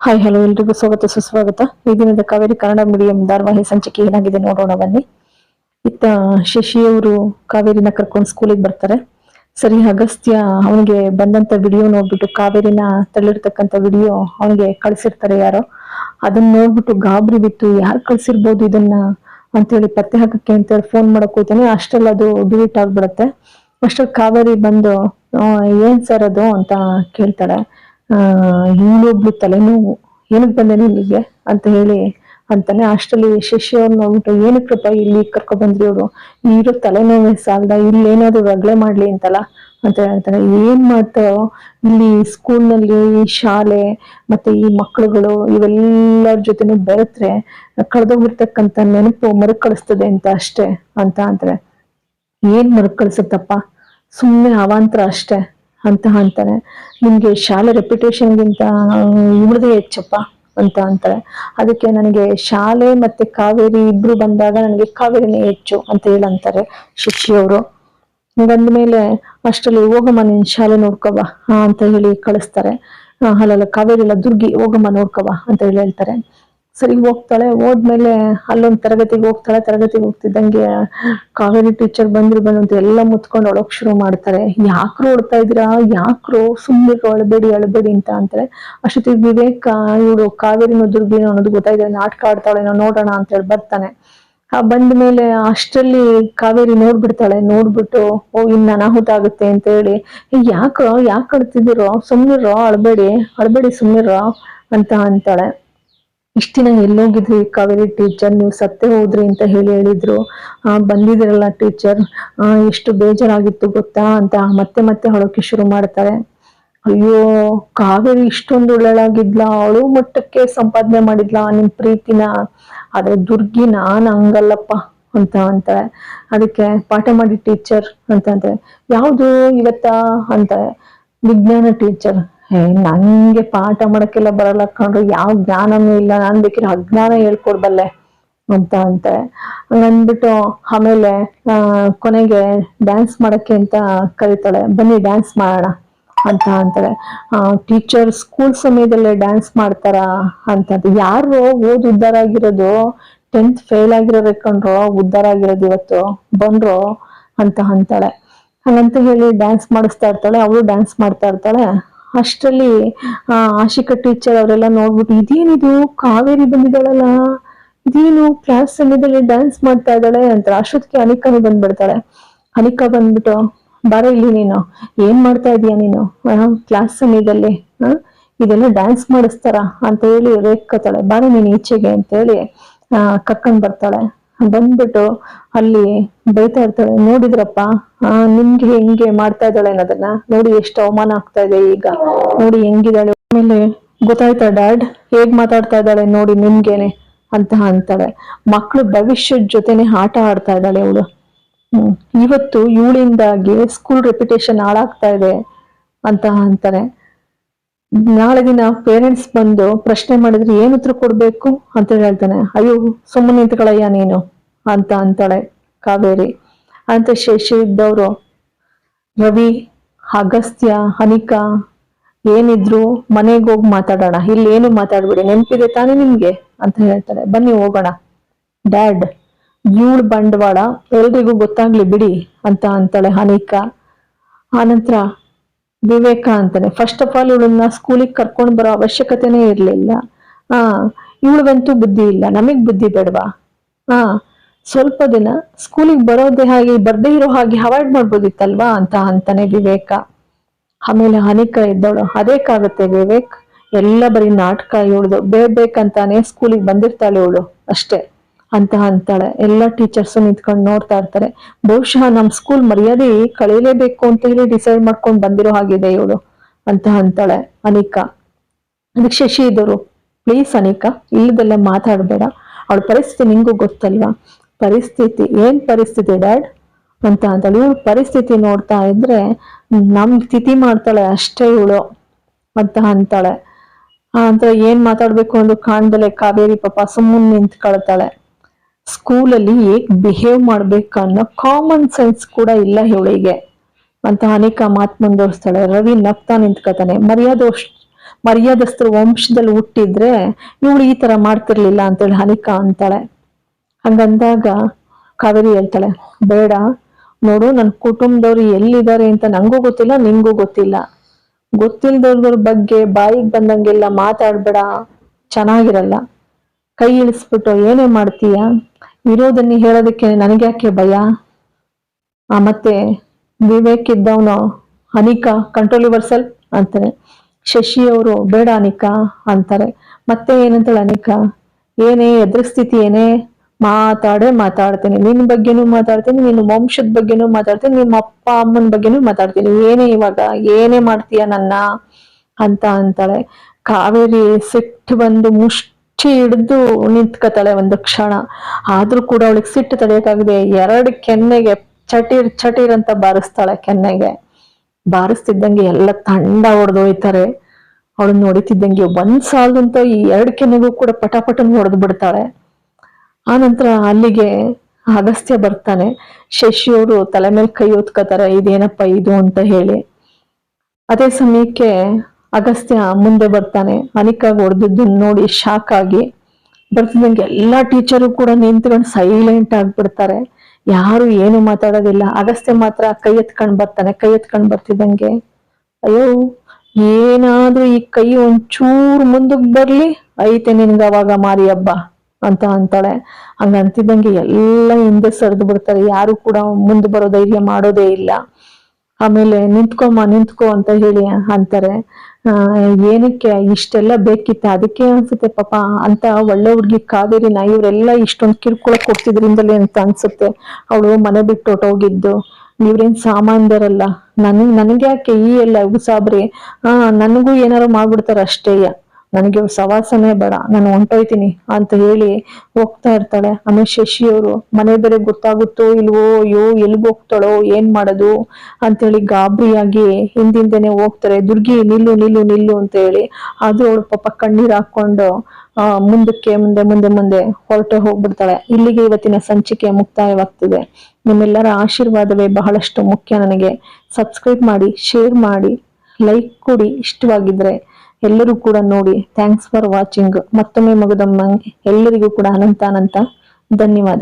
Hi hello ಎಲ್ರಿಗೂ ಸ್ವಾಗತ, ಸುಸ್ವಾಗತ. ಈ ದಿನದ ಕಾವೇರಿ ಕನ್ನಡ ಮೀಡಿಯಂ ಧಾರಾವಾಹಿ ಸಂಚಿಕೆ ಏನಾಗಿದೆ ನೋಡೋಣ ಬನ್ನಿ. ಇತ್ತ ಶಶಿಯವರು ಕಾವೇರಿನ ಕರ್ಕೊಂಡು ಸ್ಕೂಲಿಗೆ ಬರ್ತಾರೆ. ಸರಿ, ಅಗಸ್ತ್ಯ ಅವನಿಗೆ ಬಂದಂತ ವಿಡಿಯೋ ನೋಡ್ಬಿಟ್ಟು, ಕಾವೇರಿನ ತಳ್ಳಿರ್ತಕ್ಕಂಥ ವಿಡಿಯೋ ಅವನಿಗೆ ಕಳ್ಸಿರ್ತಾರೆ ಯಾರೋ. ಅದನ್ನ ನೋಡ್ಬಿಟ್ಟು ಗಾಬರಿ ಬಿತ್ತು ಯಾರು ಕಳ್ಸಿರ್ಬೋದು ಇದನ್ನ ಅಂತೇಳಿ ಪತ್ತೆ ಹಾಕಕ್ಕೆ ಅಂತೇಳಿ ಫೋನ್ ಮಾಡಕ್ ಹೋಗ್ತಾನೆ. ಅಷ್ಟೆಲ್ಲ ಅದು ಡಿಲೀಟ್ ಆಗ್ಬಿಡತ್ತೆ. ಅಷ್ಟ್ರಲ್ಲಿ ಕಾವೇರಿ ಬಂದು ಏನ್ ಸರ್ ಅದು? ಅಂತ ಕೇಳ್ತಾಳೆ. ಆ ಇವಳೊಬ್ಳು ತಲೆನೋವು. ಏನಕ್ಕೆ ಬಂದೆ ಇಲ್ಲಿಗೆ ಅಂತ ಹೇಳಿ ಅಂತಾನೆ ಅಷ್ಟರಲ್ಲಿ ಶಶಿ ಅವ್ರು ನೋಡ್ಬಿಟ್ಟು ಕೃಪ ಇಲ್ಲಿ ಕರ್ಕೊ ಬಂದ್ರಿ ಅವರು? ಇರೋ ತಲೆನೋವೇ ಸಾಲ್ದ ಇಲ್ಲಿ ಏನಾದ್ರು ರಗಳೆ ಮಾಡ್ಲಿ ಅಂತಲ್ಲ? ಅಂತ ಹೇಳ್ತಾರೆ ಏನ್ ಮಾಡ್ತಾರೋ ಇಲ್ಲಿ ಸ್ಕೂಲ್ನಲ್ಲಿ ಈ ಶಾಲೆ ಮತ್ತೆ ಈ ಮಕ್ಕಳುಗಳು ಇವೆಲ್ಲರ ಜೊತೆನೂ ಬೆರೆತ್ರೆ ಕಳೆದೋಗಿರ್ತಕ್ಕಂಥ ನೆನಪು ಮರುಕಳಿಸ್ತದೆ ಅಂತ ಅಷ್ಟೇ ಅಂತ ಅಂತಾರೆ. ಏನ್ ಮರುಕಳಿಸುತ್ತಪ್ಪ? ಸುಮ್ಮನೆ ಅವಾಂತರ ಅಷ್ಟೇ. ಅಂತ ಅಂತಾರೆ. ನಿಮ್ಗೆ ಶಾಲೆ ರೆಪ್ಯುಟೇಷನ್ಗಿಂತ ಇವ್ರದೇ ಹೆಚ್ಚಪ್ಪ ಅಂತ ಅಂತಾರೆ. ಅದಕ್ಕೆ ನನಗೆ ಶಾಲೆ ಮತ್ತೆ ಕಾವೇರಿ ಇಬ್ರು ಬಂದಾಗ ನನಗೆ ಕಾವೇರಿನೇ ಹೆಚ್ಚು ಅಂತ ಹೇಳಿ ಅಂತಾರೆ ಬಂದ ಮೇಲೆ ಅಷ್ಟರಲ್ಲಿ ಹೋಗಮ್ಮ, ನೀನ್ ಶಾಲೆ ನೋಡ್ಕೊಬಾ ಅಂತ ಹೇಳಿ ಕಳಿಸ್ತಾರೆ. ಅಲ್ಲಲ್ಲ, ಕಾವೇರಿ ಎಲ್ಲ ದುರ್ಗಿ ಹೋಗಮ್ಮ ನೋಡ್ಕೊಬಾ ಅಂತ ಹೇಳಿ ಹೇಳ್ತಾರೆ. ಸರಿ ಹೋಗ್ತಾಳೆ, ಹೋದ್ಮೇಲೆ ಅಲ್ಲೊಂದು ತರಗತಿಗೆ ಹೋಗ್ತಾಳೆ, ತರಗತಿಗೆ ಹೋಗ್ತಿದ್ದಂಗೆ ಕಾವೇರಿ ಟೀಚರ್ ಬಂದ್ರು ಬಂದಂತ ಎಲ್ಲ ಮುತ್ಕೊಂಡು ಅಳೋಕ್ ಶುರು ಮಾಡ್ತಾರೆ. ಯಾಕ್ರು ಓಡ್ತಾ ಇದ್ದೀರಾ? ಯಾಕ್ರು? ಸುಮ್ಮನೆ ಅಳಬೇಡಿ ಅಳಬೇಡಿ ಅಂತ ಅಂತಾರೆ. ಅಷ್ಟೊತ್ತಿಗೆ ವಿವೇಕ ಇವ್ರು ಕಾವೇರಿನೋ ದುರ್ಗಿನೋ ಅನ್ನೋದು ಗೊತ್ತಾಗಿದೆ ನಾಟಕ ಆಡ್ತಾಳೇನೋ ನೋಡೋಣ ಅಂತ ಹೇಳಿ ಬರ್ತಾನೆ. ಆ ಬಂದ ಮೇಲೆ ಅಷ್ಟರಲ್ಲಿ ಕಾವೇರಿ ನೋಡ್ಬಿಡ್ತಾಳೆ. ನೋಡ್ಬಿಟ್ಟು, ಓ, ಇನ್ ಅನಾಹುತ ಆಗುತ್ತೆ ಅಂತ ಹೇಳಿ ಯಾಕೋ? ಯಾಕೆ ಅಳ್ತಿದ್ದೀರೋ? ಸುಮ್ನಿರೋ ಅಳಬೇಡಿ ಅಳಬೇಡಿ ಸುಮ್ನಿರೋ ಅಂತ ಅಂತಾಳೆ. ಇಷ್ಟ ದಿನ ಎಲ್ಲೋಗಿದ್ರಿ ಕಾವೇರಿ ಟೀಚರ್ ನೀವು ಸತ್ತೇ ಹೋದ್ರಿ ಅಂತ ಹೇಳಿ ಹೇಳಿದ್ರು. ಬಂದಿದಿರಲ್ಲ ಟೀಚರ್ ಎಷ್ಟು ಬೇಜಾರಾಗಿತ್ತು ಗೊತ್ತಾ ಅಂತ ಮತ್ತೆ ಮತ್ತೆ ಅಳೋಕೆ ಶುರು ಮಾಡ್ತಾರೆ. ಅಯ್ಯೋ, ಕಾವೇರಿ ಇಷ್ಟೊಂದು ಒಳ್ಳೆಳಾಗಿದ್ಲ ಅವಳು ಮಟ್ಟಕ್ಕೆ ಸಂಪಾದನೆ ಮಾಡಿದ್ಲ ನಿಮ್ ಪ್ರೀತಿನ? ಆದ್ರೆ ದುರ್ಗಿ ನಾನ್ ಹಂಗಲ್ಲಪ್ಪ ಅಂತ ಅಂತಾರೆ. ಅದಕ್ಕೆ ಪಾಠ ಮಾಡಿ ಟೀಚರ್ ಅಂತ ಅಂತಾರೆ. ಯಾವುದು ಇವತ್ತ? ಅಂತ ವಿಜ್ಞಾನ ಟೀಚರ್ ನಂಗೆ ಪಾಠ ಮಾಡಕ್ಕೆಲ್ಲ ಬರಲ್ಲ ಕಣ್ರು, ಯಾವ ಜ್ಞಾನನೂ ಇಲ್ಲ. ನಾನ್ ಬೇಕಿದ್ರೆ ಅಜ್ಞಾನ ಹೇಳ್ಕೊಡ್ಬಲ್ಲೆ ಅಂತ ಅಂತೆ. ಹಂಗಂದ್ಬಿಟ್ಟು ಆಮೇಲೆ ಕೊನೆಗೆ ಡ್ಯಾನ್ಸ್ ಮಾಡಕ್ಕೆ ಅಂತ ಕರೀತಾಳೆ. ಬನ್ನಿ ಡ್ಯಾನ್ಸ್ ಮಾಡೋಣ ಅಂತ ಅಂತಾರೆ. ಟೀಚರ್ ಸ್ಕೂಲ್ ಸಮಯದಲ್ಲೇ ಡ್ಯಾನ್ಸ್ ಮಾಡ್ತಾರ ಅಂತ ಯಾರು ಓದ್ ಉದ್ದಾರ ಆಗಿರೋದು? ಟೆಂತ್ ಫೇಲ್ ಆಗಿರೋದೇ ಕಂಡ್ರು ಉದ್ದಾರ ಆಗಿರೋದು ಇವತ್ತು. ಬಂದ್ರು ಅಂತ ಅಂತಾಳೆ. ಹಂಗಂತ ಹೇಳಿ ಡ್ಯಾನ್ಸ್ ಮಾಡಿಸ್ತಾ ಇರ್ತಾಳೆ. ಅವಳು ಡ್ಯಾನ್ಸ್ ಮಾಡ್ತಾ ಇರ್ತಾಳೆ. ಅಷ್ಟರಲ್ಲಿ ಆಶಿಕಾ ಟೀಚರ್ ಅವರೆಲ್ಲ ನೋಡ್ಬಿಟ್ಟು, ಇದೇನಿದು? ಕಾವೇರಿ ಬಂದಿದ್ದಾಳಲ್ಲ? ಇದೇನು ಕ್ಲಾಸ್ ಸಮಯದಲ್ಲಿ ಡ್ಯಾನ್ಸ್ ಮಾಡ್ತಾ ಇದ್ದಾಳೆ? ಅಂತ ಅಷ್ಟೊತ್ತಿಗೆ ಅನಿಕಾನು ಬಂದ್ಬಿಡ್ತಾಳೆ. ಅನಿಕಾ ಬಂದ್ಬಿಟ್ಟು ಬಾರ ಇಲ್ಲಿ ನೀನು. ಏನ್ ಮಾಡ್ತಾ ಇದೀಯ ನೀನು? ಕ್ಲಾಸ್ ಸಮಯದಲ್ಲಿ? ಇದೆಲ್ಲ ಡ್ಯಾನ್ಸ್ ಮಾಡಿಸ್ತಾರ? ಅಂತ ಹೇಳಿ ರೇಗ್ಕತಾಳೆ ಬಾರ ನೀನು ಈಚೆಗೆ ಅಂತ ಹೇಳಿ ಕರ್ಕೊಂಡ್ ಬರ್ತಾಳೆ. ಬಂದ್ಬಿಟ್ಟು ಅಲ್ಲಿ ಬೈತಾ ಇರ್ತಾಳೆ, ನೋಡಿದ್ರಪ್ಪ ನಿಮ್ಗೆ ಹೆಂಗೆ ಮಾಡ್ತಾ ಇದ್ದಾಳೆ ಅನ್ನೋದನ್ನ ನೋಡಿ ಎಷ್ಟು ಅವಮಾನ ಆಗ್ತಾ ಇದೆ ಈಗ. ನೋಡಿ ಹೆಂಗಿದಾಳೆ ಆಮೇಲೆ ಗೊತ್ತಾಯ್ತಾ ಡ್ಯಾಡ್? ಹೇಗ್ ಮಾತಾಡ್ತಾ ಇದ್ದಾಳೆ ನೋಡಿ ನಿಮ್ಗೇನೆ ಅಂತ ಅಂತಾಳೆ. ಮಕ್ಳು ಭವಿಷ್ಯದ ಜೊತೆನೆ ಆಟ ಆಡ್ತಾ ಇದ್ದಾಳೆ ಇವಳು ಹ್ಮ್, ಇವತ್ತು ಇವಳಿಂದಾಗಿ ಸ್ಕೂಲ್ ರೆಪ್ಯುಟೇಷನ್ ಹಾಳಾಗ್ತಾ ಇದೆ ಅಂತ ಅಂತಾರೆ. ನಾಳೆ ದಿನ ಪೇರೆಂಟ್ಸ್ ಬಂದು ಪ್ರಶ್ನೆ ಮಾಡಿದ್ರೆ ಏನ್ ಉತ್ತರ ಕೊಡ್ಬೇಕು ಅಂತ ಹೇಳ್ತಾನೆ. ಅಯ್ಯೋ, ಸುಮ್ಮನೆ ನಿಂತ್ಕೊಳಯ್ಯ ನೀನು ಅಂತ ಅಂತಾಳೆ ಕಾವೇರಿ. ಅಂತ ಶಶಿ ಇದ್ದವರು, ರವಿ, ಅಗಸ್ತ್ಯ, ಅನಿಕಾ, ಏನಿದ್ರು ಮನೆಗೆ ಹೋಗಿ ಮಾತಾಡೋಣ. ಇಲ್ಲಿ ಏನು ಮಾತಾಡ್ಬಿಡಿ, ನೆನ್ಪಿದೆ ತಾನೇ ನಿಮ್ಗೆ? ಅಂತ ಹೇಳ್ತಾರೆ ಬನ್ನಿ, ಹೋಗೋಣ. ಡ್ಯಾಡ್ ಇವಳು ಬಂಡವಾಳ, ಎಲ್ರಿಗೂ ಗೊತ್ತಾಗ್ಲಿ ಬಿಡಿ, ಅಂತ ಅಂತಾಳೆ ಅನಿಕಾ. ಆನಂತರ ವಿವೇಕ ಅಂತಾನೆ ಫಸ್ಟ್ ಆಫ್ ಆಲ್ ಇವಳನ್ನ ಸ್ಕೂಲಿಗೆ ಕರ್ಕೊಂಡು ಬರೋ ಅವಶ್ಯಕತೆನೇ ಇರಲಿಲ್ಲ. ಆ, ಇವಳಿಗಂತೂ ಬುದ್ಧಿ ಇಲ್ಲ. ನಮಗ್ ಬುದ್ಧಿ ಬೇಡವಾ? ಆ, ಸ್ವಲ್ಪ ದಿನ ಸ್ಕೂಲಿಗೆ ಬರೋದೇ ಹಾಗೆ, ಬರ್ದೇ ಇರೋ ಹಾಗೆ ಅವಾಯ್ಡ್ ಮಾಡ್ಬೋದಿತ್ತಲ್ವಾ ಅಂತ ಅಂತಾನೆ ವಿವೇಕ. ಆಮೇಲೆ ಹನಿಕ ಇದ್ದವಳು, ಅದೇಕಾಗತ್ತೆ ವಿವೇಕ್? ಎಲ್ಲ ಬರೀ ನಾಟಕ, ಇವಳ್ದು ಬೇಕಂತಾನೆ ಸ್ಕೂಲಿಗೆ ಬಂದಿರ್ತಾಳೆ ಇವಳು, ಅಷ್ಟೇ. ಅಂತ ಅಂತಾಳೆ. ಎಲ್ಲ ಟೀಚರ್ಸ್ ನಿಂತ್ಕೊಂಡು ನೋಡ್ತಾ ಇರ್ತಾರೆ. ಬಹುಶಃ ನಮ್ ಸ್ಕೂಲ್ ಮರ್ಯಾದೆ ಕಳೀಲೇಬೇಕು ಅಂತ ಹೇಳಿ ಡಿಸೈಡ್ ಮಾಡ್ಕೊಂಡು ಬಂದಿರೋ ಹಾಗಿದೆ ಇವಳು? ಅಂತ ಅಂತಾಳೆ ಅನಿಕಾ. ಅದಕ್ಕೆ ಶಶಿ ಇದ್ದವರು ಪ್ಲೀಸ್ ಅನಿಕಾ, ಇಲ್ಲದೆಲ್ಲ ಮಾತಾಡಬೇಡ. ಅವಳ ಪರಿಸ್ಥಿತಿ ನಿಂಗೂ ಗೊತ್ತಲ್ವಾ? ಪರಿಸ್ಥಿತಿ? ಏನ್ ಪರಿಸ್ಥಿತಿ, ಡ್ಯಾಡ್? ಅಂತ ಅಂತಾಳೆ. ಇವಳು ಪರಿಸ್ಥಿತಿ ನೋಡ್ತಾ ಇದ್ರೆ ನಮ್ ತಿಥಿ ಮಾಡ್ತಾಳೆ ಅಷ್ಟೇ ಇವಳು, ಅಂತ ಅಂತಾಳೆ. ಅಂತ ಏನ್ ಮಾತಾಡ್ಬೇಕು ಅಂದ್ರೆ ಕಾಣ್ದಲೆ ಕಾವೇರಿ ಪಾಪ ಸುಮ್ಮನೆ ನಿಂತ್ಕೊಳ್ತಾಳೆ. ಸ್ಕೂಲಲ್ಲಿ ಹೇಗ್ ಬಿಹೇವ್ ಮಾಡ್ಬೇಕು ಅನ್ನೋ ಕಾಮನ್ ಸೆನ್ಸ್ ಕೂಡ ಇಲ್ಲ ಇವಳಿಗೆ. ಅಂತ ಅನೇಕ ಮಾತು ಮುಂದುವರಿಸ್ತಾಳೆ ರವಿ ನಗ್ತಾ ನಿಂತ್ಕೊತಾನೆ. ಮರ್ಯಾದೋಷ್ ಮರ್ಯಾದಸ್ಥರ ವಂಶದಲ್ಲಿ ಹುಟ್ಟಿದ್ರೆ ಇವಳು ಈ ತರ ಮಾಡ್ತಿರ್ಲಿಲ್ಲ ಅಂತೇಳಿ ಹನಿಕಾ ಅಂತಾಳೆ. ಹಂಗಂದಾಗ ಕಾವೇರಿ ಹೇಳ್ತಾಳೆ, ಬೇಡ, ನೋಡು ನನ್ನ ಕುಟುಂಬದವ್ರು ಎಲ್ಲಿದ್ದಾರೆ ಅಂತ ನಂಗೂ ಗೊತ್ತಿಲ್ಲ, ನಿಂಗೂ ಗೊತ್ತಿಲ್ಲ. ಗೊತ್ತಿಲ್ದವ್ರ ಬಗ್ಗೆ ಬಾಯಿಗೆ ಬಂದಂಗೆಲ್ಲ ಮಾತಾಡ್ಬೇಡ, ಚೆನ್ನಾಗಿರಲ್ಲ. ಕೈ ಇಳಿಸ್ಬಿಟ್ಟು ಏನೇ ಮಾಡ್ತೀಯ? ಇರೋದನ್ನ ಹೇಳೋದಕ್ಕೆ ನನಗ್ಯಾಕೆ ಭಯ? ಆ ಮತ್ತೆ ವಿವೇಕ್ ಇದ್ದವನು ಅನಿಕಾ ಕಂಟ್ರೋಲ್ ಯುವರ್ ಸೆಲ್ಫ್ ಅಂತಾನೆ ಶಶಿ ಅವರು ಬೇಡ ಅನಿಕಾ ಅಂತಾರೆ. ಮತ್ತೆ ಏನಂತಾಳೆ ಅನಿಕಾ? ಏನೇ ಎದುರಿಸ್ತಿತಿ ಏನೇ, ಮಾತಾಡೇ ಮಾತಾಡ್ತೀನಿ. ನಿನ್ ಬಗ್ಗೆನೂ ಮಾತಾಡ್ತೀನಿ, ನಿನ್ನ ವಂಶದ ಬಗ್ಗೆನೂ ಮಾತಾಡ್ತೀನಿ, ನಿಮ್ಮ ಅಪ್ಪ ಅಮ್ಮನ ಬಗ್ಗೆನೂ ಮಾತಾಡ್ತೀನಿ. ಏನೇ ಇವಾಗ, ಏನೇ ಮಾಡ್ತೀಯ ನನ್ನ ಅಂತ ಅಂತಾಳೆ. ಕಾವೇರಿ ಸಿಟ್ಟು ಬಂದು ಮುಷ್ಟಿ ಹಿಡಿದು ನಿಂತ್ಕತಾಳೆ ಒಂದು ಕ್ಷಣ. ಆದ್ರೂ ಕೂಡ ಅವಳಿಗೆ ಸಿಟ್ಟು ತಡೆಯಕ್ಕಾಗದೆ ಎರಡು ಕೆನ್ನೆಗೆ ಚಟೀರ್ ಚಟೀರ್ ಅಂತ ಬಾರಿಸ್ತಾಳೆ ಕೆನ್ನೆಗೆ. ಬಾರಿಸ್ತಿದ್ದಂಗೆ ಎಲ್ಲ ತಂಡ ಹೊಡೆದೋಯ್ತಾರೆ. ಅವಳು ನೋಡಿತಿದ್ದಂಗೆ ಒಂದ್ ಸಾಲದಂತ ಈ ಎರಡು ಕೆನ್ನೆಗೂ ಕೂಡ ಪಟಾಪಟನ್ ಹೊಡೆದು ಬಿಡ್ತಾಳೆ. ಆ ನಂತರ ಅಲ್ಲಿಗೆ ಅಗಸ್ತ್ಯ ಬರ್ತಾನೆ. ಶಶಿಯವರು ತಲೆ ಮೇಲೆ ಕೈ ಹೊತ್ಕೋತಾರೆ, ಇದೇನಪ್ಪ ಇದು? ಅಂತ ಹೇಳಿ. ಅದೇ ಸಮಯಕ್ಕೆ ಅಗಸ್ತ್ಯ ಮುಂದೆ ಬರ್ತಾನೆ. ಅನಿಕಾಗಿ ಹೊಡೆದಿದ್ದು ನೋಡಿ ಶಾಕ್ ಆಗಿ. ಬರ್ತಿದ್ದಂಗೆ ಎಲ್ಲಾ ಟೀಚರು ಕೂಡ ನಿಂತ್ಕೊಂಡು ಸೈಲೆಂಟ್ ಆಗ್ಬಿಡ್ತಾರೆ. ಯಾರು ಏನು ಮಾತಾಡೋದಿಲ್ಲ. ಅಗಸ್ತ್ಯ ಮಾತ್ರ ಕೈ ಎತ್ಕೊಂಡು ಬರ್ತಾನೆ. ಕೈ ಎತ್ಕೊಂಡು ಬರ್ತಿದ್ದಂಗೆ. ಅಯ್ಯೋ, ಏನಾದ್ರೂ ಈ ಕೈ ಒಂಚೂರು ಮುಂದಕ್ ಬರ್ಲಿ. ಐತೆ ನಿನ್ಗ ಅವಾಗ ಮಾರಿ ಹಬ್ಬ ಅಂತ ಅಂತಾಳೆ. ಹಂಗ ಅಂತಿದ್ದಂಗೆ ಎಲ್ಲ ಹಿಂದೆ ಸರಿದು ಬಿಡ್ತಾರೆ. ಯಾರು ಕೂಡ ಮುಂದೆ ಬರೋ ಧೈರ್ಯ ಮಾಡೋದೇ ಇಲ್ಲ. ಆಮೇಲೆ ನಿಂತ್ಕೊಮ್ಮ ನಿಂತ್ಕೋ ಅಂತ ಹೇಳಿ ಅಂತಾರೆ. ಏನಕ್ಕೆ ಇಷ್ಟೆಲ್ಲ ಬೇಕಿತ್ತ? ಅದಕ್ಕೆ ಅನ್ಸುತ್ತೆ ಪಾಪ ಅಂತ ಒಳ್ಳೆ ಹುಡುಗಿ ಕಾವೇರಿನ ಇವರೆಲ್ಲ ಇಷ್ಟೊಂದು ಕಿರ್ಕೊಳ ಕೊಡ್ತಿದ್ರಿಂದಲೇ ಅಂತ ಅನ್ಸುತ್ತೆ. ಅವಳು ಮನೆ ಬಿಟ್ಟು ಹೊಟ್ಟೋಗಿದ್ದು ಇವ್ರೇನ್ ಸಾಮಾನ್ಯರಲ್ಲ. ನನ್ ಯಾಕೆ ಈ ಎಲ್ಲ ಉಸಾಬ್ರಿ? ಆ, ನನಗೂ ಏನಾರು ಮಾಡ್ಬಿಡ್ತಾರ ಅಷ್ಟೇಯ ನನಗೆ ಸವಾಸನೇ ಬೇಡ, ನಾನು ಹೊಂಟೋಯ್ತೀನಿ ಅಂತ ಹೇಳಿ ಹೋಗ್ತಾ ಇರ್ತಾಳೆ. ಆಮೇಲೆ ಶಶಿ ಅವರು ಮನೆ ಬೇರೆ ಗೊತ್ತಾಗುತ್ತೋ ಇಲ್ವೋ, ಅಯ್ಯೋ ಎಲ್ಗ್ ಹೋಗ್ತಾಳೋ, ಏನ್ ಮಾಡೋದು ಅಂತೇಳಿ ಗಾಬರಿಯಾಗಿ ಹಿಂದಿಂದೇನೆ ಹೋಗ್ತಾರೆ. ದುರ್ಗಿ, ನಿಲ್ಲು ನಿಲ್ಲು ನಿಲ್ಲು ಅಂತ ಹೇಳಿ. ಅದು ಅವಳು ಪಾಪ ಕಣ್ಣೀರ್ ಹಾಕೊಂಡು ಮುಂದಕ್ಕೆ, ಮುಂದೆ ಮುಂದೆ ಮುಂದೆ ಹೊರಟೆ ಹೋಗ್ಬಿಡ್ತಾಳೆ. ಇಲ್ಲಿಗೆ ಇವತ್ತಿನ ಸಂಚಿಕೆ ಮುಕ್ತಾಯವಾಗ್ತದೆ. ನಿಮ್ಮೆಲ್ಲರ ಆಶೀರ್ವಾದವೇ ಬಹಳಷ್ಟು ಮುಖ್ಯ ನನಗೆ. ಸಬ್ಸ್ಕ್ರೈಬ್ ಮಾಡಿ ಶೇರ್ ಮಾಡಿ ಲೈಕ್ ಕೊಡಿ. ಇಷ್ಟವಾಗಿದ್ರೆ ಎಲ್ಲರೂ ಕೂಡ ನೋಡಿ ಥ್ಯಾಂಕ್ಸ್ ಫಾರ್ ವಾಚಿಂಗ್ ಮತ್ತೊಮ್ಮೆ ಮಗದಮ್ಮ ಎಲ್ಲರಿಗೂ ಕೂಡ ಅನಂತ ಅನಂತ ಧನ್ಯವಾದ